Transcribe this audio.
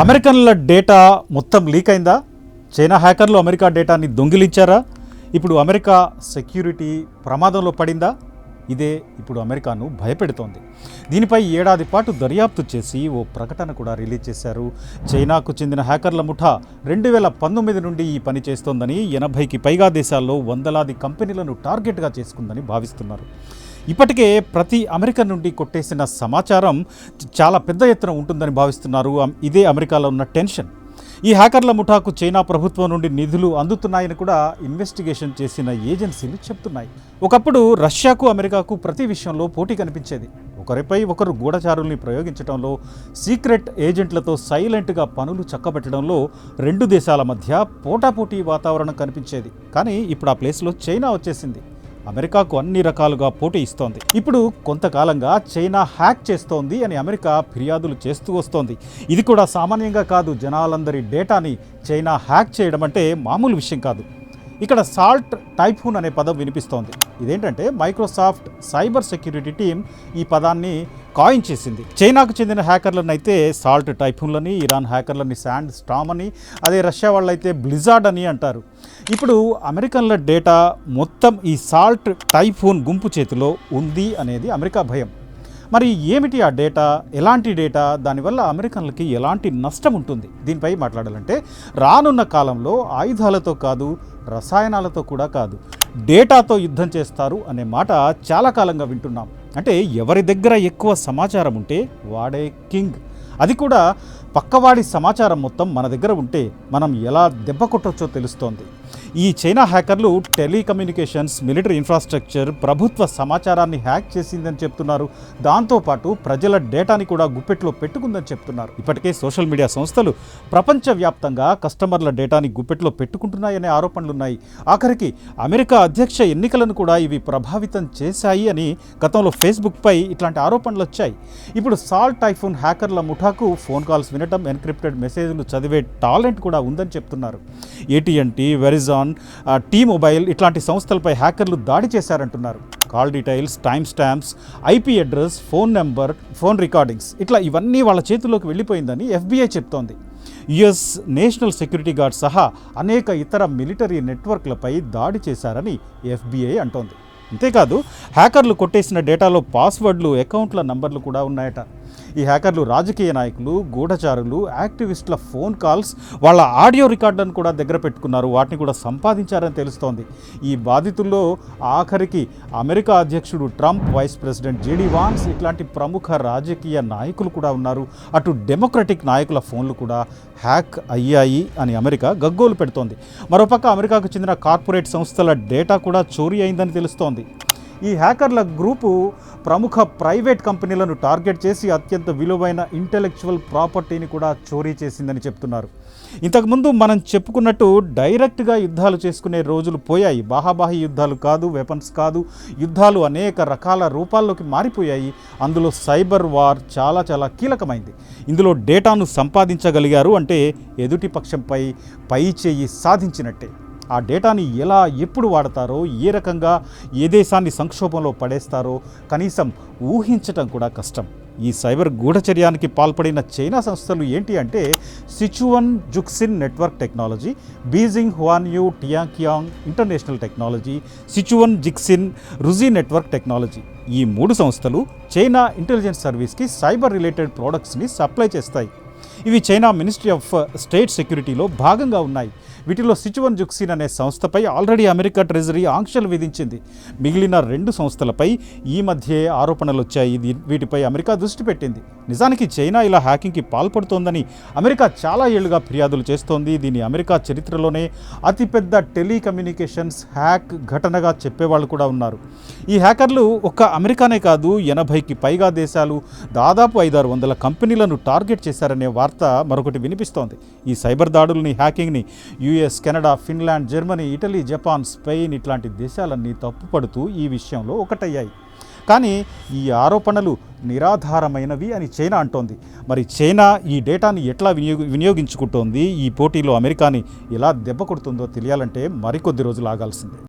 అమెరికన్ల data మొత్తం leak అయిందా? China హ్యాకర్లు అమెరికా డేటాని దొంగిలించారా? ఇప్పుడు అమెరికా సెక్యూరిటీ ప్రమాదంలో పడిందా? ఇదే ఇప్పుడు అమెరికాను భయపెడుతోంది. దీనిపై ఏడాది పాటు దర్యాప్తు చేసి ఓ ప్రకటన కూడా రిలీజ్ చేశారు. చైనాకు చెందిన హ్యాకర్ల ముఠా రెండు వేల పంతొమ్మిది నుండి ఈ పని చేస్తోందని ఎనభైకి పైగా దేశాల్లో వందలాది కంపెనీలను టార్గెట్గా చేసుకుందని భావిస్తున్నారు. ఇప్పటికే ప్రతి అమెరికన్ నుండి కొట్టేసిన సమాచారం చాలా పెద్ద ఎత్తున ఉంటుందని భావిస్తున్నారు. ఇదే అమెరికాలో ఉన్న టెన్షన్. ఈ హ్యాకర్ల ముఠాకు చైనా ప్రభుత్వం నుండి నిధులు అందుతున్నాయని కూడా ఇన్వెస్టిగేషన్ చేసిన ఏజెన్సీలు చెప్తున్నాయి. ఒకప్పుడు రష్యాకు అమెరికాకు ప్రతి విషయంలో పోటీ కనిపించేది. ఒకరిపై ఒకరు గూఢచారుల్ని ప్రయోగించడంలో సీక్రెట్ ఏజెంట్లతో సైలెంట్గా పనులు చక్కబెట్టడంలో రెండు దేశాల మధ్య పోటాపోటీ వాతావరణం కనిపించేది. కానీ ఇప్పుడు ఆ ప్లేస్లో చైనా వచ్చేసింది. అమెరికాకు అన్ని రకాలుగా పోటీ ఇస్తోంది. ఇప్పుడు కొంతకాలంగా చైనా హ్యాక్ చేస్తోంది అని అమెరికా ఫిర్యాదులు చేస్తూ వస్తోంది. ఇది కూడా సామాన్యంగా కాదు జనాలందరి డేటాని చైనా హ్యాక్ చేయడం అంటే మామూలు విషయం కాదు. ఇక్కడ సాల్ట్ టైఫూన్ అనే పదం వినిపిస్తోంది. ఇదేంటంటే మైక్రోసాఫ్ట్ సైబర్ సెక్యూరిటీ టీం ఈ పదాన్ని కాయిన్ చేసింది. చైనాకు చెందిన హ్యాకర్లను అయితే సాల్ట్ టైఫూన్లని ఇరాన్ హ్యాకర్లని శాండ్ స్టామ్ అని అదే రష్యా వాళ్ళైతే బ్లిజార్డ్ అని అంటారు. ఇప్పుడు అమెరికన్ల డేటా మొత్తం ఈ సాల్ట్ టైఫూన్ గుంపు చేతిలో ఉంది అనేది అమెరికా భయం. మరి ఏమిటి ఆ డేటా? ఎలాంటి డేటా? దానివల్ల అమెరికన్లకి ఎలాంటి నష్టం ఉంటుంది? దీనిపై మాట్లాడాలంటే రానున్న కాలంలో ఆయుధాలతో కాదు రసాయనాలతో కూడా కాదు. డేటాతో యుద్ధం చేస్తారు అనే మాట చాలా కాలంగా వింటున్నాం. అంటే ఎవరి దగ్గర ఎక్కువ సమాచారం ఉంటే వాడే కింగ్. అది కూడా పక్కవాడి సమాచారం మొత్తం మన దగ్గర ఉంటే మనం ఎలా దెబ్బ కొట్టొచ్చో తెలుస్తోంది. ఈ చైనా హ్యాకర్లు టెలికమ్యూనికేషన్స్ మిలిటరీ ఇన్ఫ్రాస్ట్రక్చర్ ప్రభుత్వ సమాచారాన్ని హ్యాక్ చేసిందని చెప్తున్నారు. దాంతోపాటు ప్రజల డేటాని కూడా గుప్పెట్లో పెట్టుకుందని చెప్తున్నారు. ఇప్పటికే సోషల్ మీడియా సంస్థలు ప్రపంచవ్యాప్తంగా కస్టమర్ల డేటాని గుప్పెట్లో పెట్టుకుంటున్నాయనే ఆరోపణలున్నాయి. ఆఖరికి అమెరికా అధ్యక్ష ఎన్నికలను కూడా ఇవి ప్రభావితం చేశాయి అని గతంలో ఫేస్బుక్పై ఇట్లాంటి ఆరోపణలు వచ్చాయి ఇప్పుడు సాల్ట్ టైఫూన్ హ్యాకర్ల నాకు ఫోన్ కాల్స్ వినటం ఎన్క్రిప్టెడ్ మెసేజ్లు చదివే టాలెంట్ కూడా ఉందని చెప్తున్నారు. ఏటీఎన్టీ వెరిజాన్ టీ మొబైల్ ఇట్లాంటి సంస్థలపై హ్యాకర్లు దాడి చేశారంటున్నారు. Call details time stamps IP address phone number phone recordings ఇట్లా ఇవన్నీ వాళ్ళ చేతిలోకి వెళ్ళిపోయిందని ఎఫ్బీఐ చెప్తోంది. యుఎస్ నేషనల్ సెక్యూరిటీ గార్డ్ సహా అనేక ఇతర మిలిటరీ నెట్వర్క్లపై దాడి చేశారని ఎఫ్బీఐ అంటోంది. అంతేకాదు హ్యాకర్లు కొట్టేసిన డేటాలో పాస్వర్డ్లు అకౌంట్ల నంబర్లు కూడా ఉన్నాయట. ఈ హ్యాకర్లు రాజకీయ నాయకులు గూఢచారులు యాక్టివిస్టుల ఫోన్ కాల్స్ వాళ్ళ ఆడియో రికార్డులను కూడా దగ్గర పెట్టుకున్నారు. వాటిని కూడా సంపాదించారని తెలుస్తోంది. ఈ బాధితుల్లో ఆఖరికి అమెరికా అధ్యక్షుడు Trump vice president JD Vance ఇట్లాంటి ప్రముఖ రాజకీయ నాయకులు కూడా ఉన్నారు. అటు డెమోక్రటిక్ నాయకుల ఫోన్లు కూడా హ్యాక్ అయ్యాయి అని అమెరికా గగ్గోలు పెడుతోంది. మరోపక్క అమెరికాకు చెందిన కార్పొరేట్ సంస్థల డేటా కూడా చోరీ అయిందని తెలుస్తోంది. ఈ హ్యాకర్ల గ్రూపు ప్రముఖ ప్రైవేట్ కంపెనీలను టార్గెట్ చేసి అత్యంత విలువైన ఇంటెలెక్చువల్ ప్రాపర్టీని కూడా చోరీ చేసిందని చెప్తున్నారు. ఇంతకుముందు మనం చెప్పుకున్నట్టు డైరెక్ట్గా యుద్ధాలు చేసుకునే రోజులు పోయాయి. బాహాబాహి యుద్ధాలు కాదు వెపన్స్ కాదు యుద్ధాలు అనేక రకాల రూపాల్లోకి మారిపోయాయి. అందులో సైబర్ వార్ చాలా చాలా కీలకమైంది. ఇందులో డేటాను సంపాదించగలిగారు అంటే ఎదుటి పక్షంపై పై చేయి సాధించినట్టే. ఆ డేటాని ఎలా ఎప్పుడు వాడతారో ఏ రకంగా ఏ దేశాన్ని సంక్షోభంలో పడేస్తారో కనీసం ఊహించటం కూడా కష్టం. ఈ సైబర్ గూఢచర్యానికి పాల్పడిన చైనా సంస్థలు ఏంటి అంటే Sichuan Juxin network technology Beijing Huanyu Tianqiang international technology Sichuan Zixin Ruijie network technology. ఈ మూడు సంస్థలు చైనా ఇంటెలిజెన్స్ సర్వీస్కి సైబర్ రిలేటెడ్ ప్రోడక్ట్స్ని సప్లై చేస్తాయి. ఇవి చైనా మినిస్ట్రీ ఆఫ్ స్టేట్ సెక్యూరిటీలో భాగంగా ఉన్నాయి. వీటిలో సిచువన్ జుక్సిన్ అనే సంస్థపై ఆల్రెడీ అమెరికా ట్రెజరీ ఆంక్షలు విధించింది. మిగిలిన రెండు సంస్థలపై ఈ మధ్యే ఆరోపణలు వచ్చాయి వీటిపై అమెరికా దృష్టి పెట్టింది. నిజానికి చైనా ఇలా హ్యాకింగ్కి పాల్పడుతోందని అమెరికా చాలా ఏళ్ళుగా ఫిర్యాదులు చేస్తోంది. దీన్ని అమెరికా చరిత్రలోనే అతిపెద్ద టెలికమ్యూనికేషన్స్ హ్యాక్ ఘటనగా చెప్పేవాళ్ళు కూడా ఉన్నారు. ఈ హ్యాకర్లు ఒక్క అమెరికానే కాదు ఎనభైకి పైగా దేశాలు దాదాపు ఐదారు వందల కంపెనీలను టార్గెట్ చేశారనే వార్త వార్త మరొకటి వినిపిస్తోంది. ఈ సైబర్ దాడుల్ని హ్యాకింగ్ని US Canada Finland Germany Italy Japan Spain ఇట్లాంటి దేశాలన్నీ తప్పుపడుతూ ఈ విషయంలో ఒకటయ్యాయి. కానీ ఈ ఆరోపణలు నిరాధారమైనవి అని చైనా అంటోంది. మరి చైనా ఈ డేటాని ఎట్లా వినియోగ వినియోగించుకుంటోంది? ఈ పోటీలో అమెరికాని ఎలా దెబ్బ కొడుతుందో తెలియాలంటే మరికొద్ది రోజులు ఆగాల్సిందే.